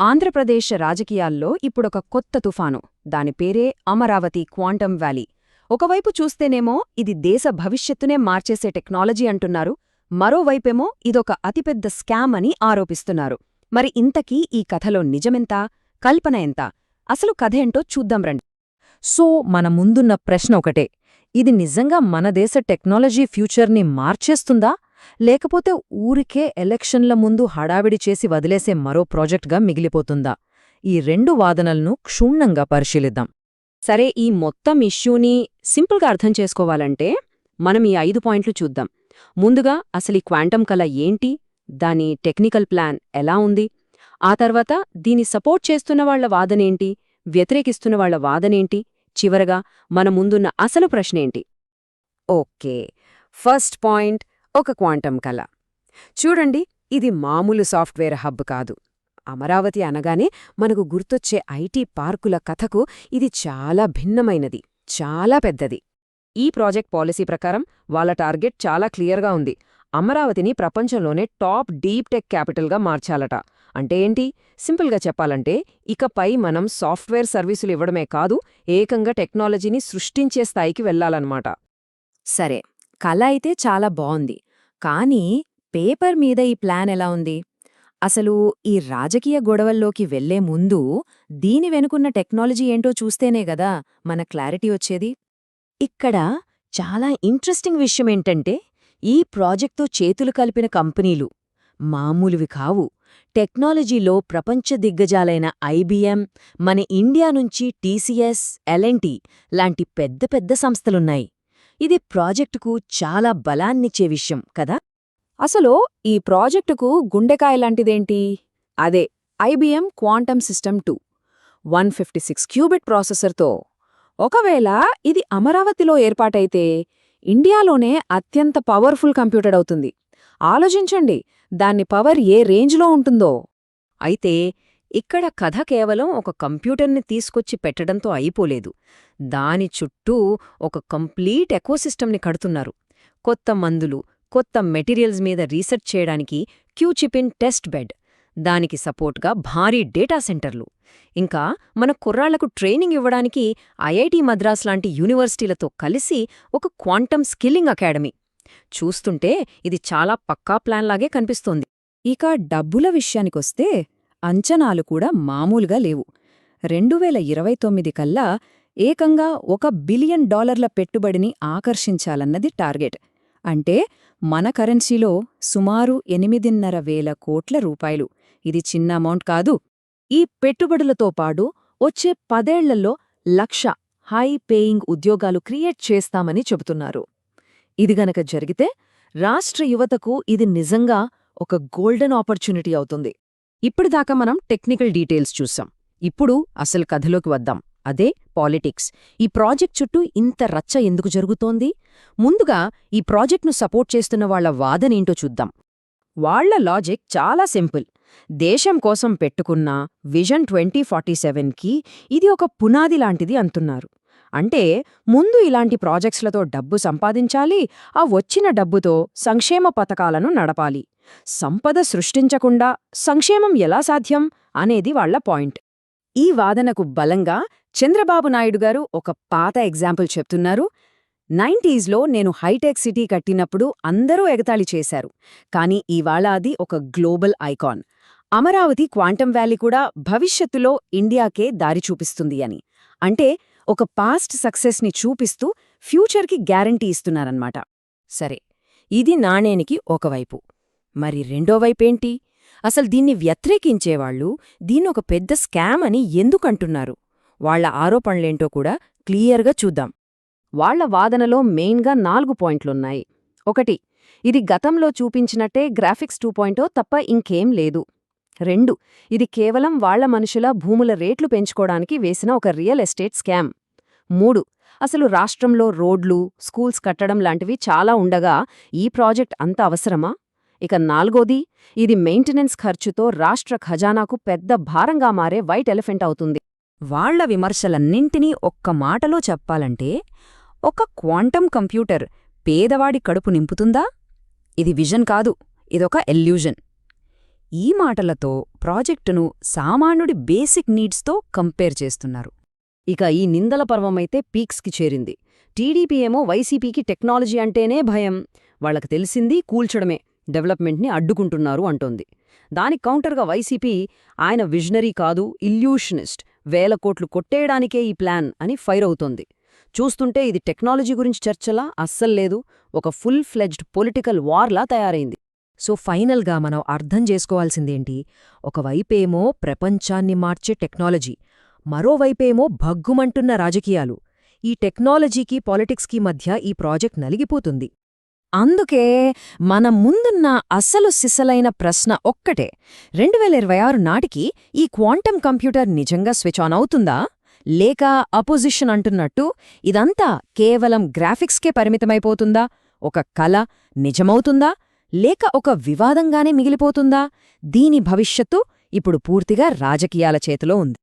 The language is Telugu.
ఆంధ్రప్రదేశ్ రాజకీయాల్లో ఇప్పుడొక కొత్త తుఫాను. దాని పేరే అమరావతి క్వాంటమ్ వ్యాలీ. ఒకవైపు చూస్తేనేమో ఇది దేశ భవిష్యత్తునే మార్చేసే టెక్నాలజీ అంటున్నారు. మరోవైపేమో ఇదొక అతిపెద్ద స్కామ్ అని ఆరోపిస్తున్నారు. మరి ఇంతకీ ఈ కథలో నిజమెంత? కల్పన ఎంత? అసలు కథేంటో చూద్దాం రండి. సో మన ముందున్న ప్రశ్న ఒకటే. ఇది నిజంగా మన దేశ టెక్నాలజీ ఫ్యూచర్ని మార్చేస్తుందా? లేకపోతే ఊరికే ఎలక్షన్ల ముందు హడావిడి చేసి వదిలేసే మరో ప్రాజెక్ట్గా మిగిలిపోతుందా? ఈ రెండు వాదనలను క్షుణ్ణంగా పరిశీలిద్దాం. సరే ఈ మొత్తం ఇష్యూని సింపుల్గా అర్థం చేసుకోవాలంటే మనం ఈ ఐదు పాయింట్లు చూద్దాం. ముందుగా అసలు ఈ క్వాంటం కల ఏంటి? దాని టెక్నికల్ ప్లాన్ ఎలా ఉంది? ఆ తర్వాత దీని సపోర్ట్ చేస్తున్న వాళ్ళ వాదనేంటి? వ్యతిరేకిస్తున్న వాళ్ళ వాదనేంటి? చివరగా మన ముందున్న అసలు ప్రశ్నేంటి? ఓకే. ఫస్ట్ పాయింట్ ఒక క్వాంటం కళ. చూడండి ఇది మామూలు సాఫ్ట్వేర్ హబ్ కాదు. అమరావతి అనగానే మనకు గుర్తొచ్చే ఐటీ పార్కుల కథకు ఇది చాలా భిన్నమైనది చాలా పెద్దది. ఈ ప్రాజెక్ట్ పాలసీ ప్రకారం వాళ్ళ టార్గెట్ చాలా క్లియర్గా ఉంది. అమరావతిని ప్రపంచంలోనే టాప్ డీప్ టెక్ క్యాపిటల్గా మార్చాలట. అంటే ఏంటి? సింపుల్గా చెప్పాలంటే ఇకపై మనం సాఫ్ట్వేర్ సర్వీసులు ఇవ్వడమే కాదు ఏకంగా టెక్నాలజీని సృష్టించే స్థాయికి వెళ్ళాలన్నమాట సరే కళ అయితే చాలా బాగుంది కానీ పేపర్ మీద ఈ ప్లాన్ ఎలా ఉంది? అసలు ఈ రాజకీయ గొడవల్లోకి వెళ్ళే ముందు దీని వెనుకున్న టెక్నాలజీ ఏంటో చూస్తేనే గదా మన క్లారిటీ వచ్చేది. ఇక్కడ చాలా ఇంట్రెస్టింగ్ విషయమేంటంటే ఈ ప్రాజెక్ట్తో చేతులు కలిపిన కంపెనీలు మామూలువి కావు. టెక్నాలజీలో ప్రపంచ దిగ్గజాలైన ఐబీఎం మన ఇండియా నుంచి టీసీఎస్ ఎల్ఎన్టీ లాంటి పెద్ద పెద్ద సంస్థలున్నాయి. ఇది ప్రాజెక్టుకు చాలా బలాన్నిచ్చే విషయం కదా? అసలు ఈ ప్రాజెక్టుకు గుండెకాయలాంటిదేంటి? అదే IBM quantum system two one fifty six qubit ప్రాసెసర్తో. ఒకవేళ ఇది అమరావతిలో ఏర్పాటైతే ఇండియాలోనే అత్యంత పవర్ఫుల్ కంప్యూటర్ అవుతుంది. ఆలోచించండి దాన్ని పవర్ ఏ రేంజ్లో ఉంటుందో. అయితే ఇక్కడ కథ కేవలం ఒక కంప్యూటర్ని తీసుకొచ్చి పెట్టడంతో అయిపోలేదు. దాని చుట్టూ ఒక కంప్లీట్ ఎకోసిస్టమ్ని కడుతున్నారు. కొత్త మందులు కొత్త మెటీరియల్స్ మీద రీసెర్చ్ చేయడానికి క్యూచిపిన్ టెస్ట్ బెడ్. దానికి సపోర్ట్గా భారీ డేటా సెంటర్లు. ఇంకా మన కుర్రాళ్ళకు ట్రైనింగ్ ఇవ్వడానికి ఐఐటి మద్రాస్ లాంటి యూనివర్సిటీలతో కలిసి ఒక క్వాంటమ్ స్కిల్లింగ్ అకాడమీ. చూస్తుంటే ఇది చాలా పక్కా ప్లాన్లాగే కనిపిస్తోంది. ఇక డబ్బుల విషయానికొస్తే అంచనాలు కూడా మామూలుగా లేవు. రెండువేల ఇరవై తొమ్మిది కల్లా ఏకంగా ఒక బిలియన్ డాలర్ల పెట్టుబడిని ఆకర్షించాలన్నది టార్గెట్. అంటే మన కరెన్సీలో సుమారు ఎనిమిదిన్నర వేల కోట్ల రూపాయలు. ఇది చిన్న అమౌంట్ కాదు. ఈ పెట్టుబడులతో పాటు వచ్చే పదేళ్ళలో లక్ష హై పేయింగ్ ఉద్యోగాలు క్రియేట్ చేస్తామని చెబుతున్నారు. ఇది గనక జరిగితే రాష్ట్ర యువతకు ఇది నిజంగా ఒక గోల్డెన్ ఆపర్చునిటీ అవుతుంది. ఇప్పటిదాకా మనం టెక్నికల్ డీటెయిల్స్ చూసాం. ఇప్పుడు అసలు కథలోకి వద్దాం. అదే పాలిటిక్స్. ఈ ప్రాజెక్ట్ చుట్టూ ఇంత రచ్చ ఎందుకు జరుగుతోంది? ముందుగా ఈ ప్రాజెక్ట్ను సపోర్ట్ చేస్తున్న వాళ్ళ వాదనేంటో చూద్దాం. వాళ్ళ లాజిక్ చాలా సింపుల్. దేశం కోసం పెట్టుకున్న విజన్ ట్వంటీ ఫార్టీ సెవెన్కి ఇది ఒక పునాది లాంటిది అంటున్నారు. అంటే ముందు ఇలాంటి ప్రాజెక్ట్స్లతో డబ్బు సంపాదించాలి ఆ వచ్చిన డబ్బుతో సంక్షేమ పథకాలను నడపాలి. సంపద సృష్టించకుండా సంక్షేమం ఎలా సాధ్యం? అనేది వాళ్ళ పాయింట్. ఈ వాదనకు బలంగా చంద్రబాబు నాయుడు గారు ఒక పాత ఎగ్జాంపుల్ చెప్తున్నారు. నైంటీస్లో నేను హైటెక్ సిటీ కట్టినప్పుడు అందరూ ఎగతాళి చేశారు. కానీ ఇవాళ అది ఒక global icon. Amaravati quantum valley కూడా భవిష్యత్తులో ఇండియాకే దారి చూపిస్తుంది అని. అంటే ఒక పాస్ట్ సక్సెస్ని చూపిస్తూ ఫ్యూచర్కి గ్యారంటీ ఇస్తున్నారన్నమాట. సరే ఇది నాణేనికి ఒకవైపు. మరి రెండో వైపేంటి? అసలు దీన్ని వ్యతిరేకించేవాళ్ళు దీన్నొక పెద్ద స్కామ్ అని ఎందుకంటున్నారు? వాళ్ళ ఆరోపణలేంటో కూడా క్లియర్గా చూద్దాం. వాళ్ళ వాదనలో మెయిన్గా నాలుగు పాయింట్లున్నాయి. ఒకటి ఇది గతంలో చూపించినట్టే గ్రాఫిక్స్ టూ పాయింటో తప్ప ఇంకేం లేదు. రెండు. ఇది కేవలం వాళ్ళ మనుషుల భూముల రేట్లు పెంచుకోవడానికి వేసిన ఒక రియల్ ఎస్టేట్ స్కామ్. మూడు. అసలు రాష్ట్రంలో రోడ్లు స్కూల్స్ కట్టడం లాంటివి చాలా ఉండగా ఈ ప్రాజెక్ట్ అంత అవసరమా? ఇక నాలుగోది ఇది మెయింటెనెన్స్ ఖర్చుతో రాష్ట్ర ఖజానాకు పెద్ద భారంగా మారే వైట్ ఎలిఫెంట్ అవుతుంది. వాళ్ళ విమర్శలన్నింటినీ ఒక్క మాటలో చెప్పాలంటే ఒక క్వాంటం కంప్యూటర్ పేదవాడి కడుపు నింపుతుందా? ఇది విజన్ కాదు ఇదొక ఎల్యూజన్. ఈ మాటలతో ప్రాజెక్టును సామాన్యుడి బేసిక్ నీడ్స్తో కంపేర్ చేస్తున్నారు. ఇక ఈ నిందల పర్వమైతే పీక్స్కి చేరింది. టీడీపీ ఏమో వైసీపీకి టెక్నాలజీ అంటేనే భయం. వాళ్ళకి తెలిసింది కూల్చడమే డెవలప్మెంట్ని అడ్డుకుంటున్నారు అంటోంది. దానికి కౌంటర్గా వైసీపీ ఆయన విజనరీ కాదు ఇల్యూషనిస్ట్ వేల కోట్లు కొట్టేయడానికే ఈ ప్లాన్ అని ఫైర్ అవుతోంది. చూస్తుంటే ఇది టెక్నాలజీ గురించి చర్చలా? అస్సల్లేదు ఒక ఫుల్ ఫ్లెడ్జ్డ్ పొలిటికల్ వార్లా తయారైంది. సో ఫైనల్గా మనం అర్థం చేసుకోవాల్సిందేంటి? ఒకవైపేమో ప్రపంచాన్ని మార్చే టెక్నాలజీ మరోవైపేమో భగ్గుమంటున్న రాజకీయాలు. ఈ టెక్నాలజీకి పాలిటిక్స్కి మధ్య ఈ ప్రాజెక్ట్ నలిగిపోతుంది. అందుకే మన ముందున్న అసలు సిసలైన ప్రశ్న ఒక్కటే. రెండు వేల ఇరవై ఆరు నాటికి ఈ క్వాంటం కంప్యూటర్ నిజంగా స్విచ్ ఆన్ అవుతుందా? లేక అపోజిషన్ అంటున్నట్టు ఇదంతా కేవలం గ్రాఫిక్స్కే పరిమితమైపోతుందా? ఒక కల నిజమవుతుందా? లేక ఒక వివాదంగానే మిగిలిపోతుందా? దీని భవిష్యత్తు ఇప్పుడు పూర్తిగా రాజకీయాల చేతిలో ఉంది.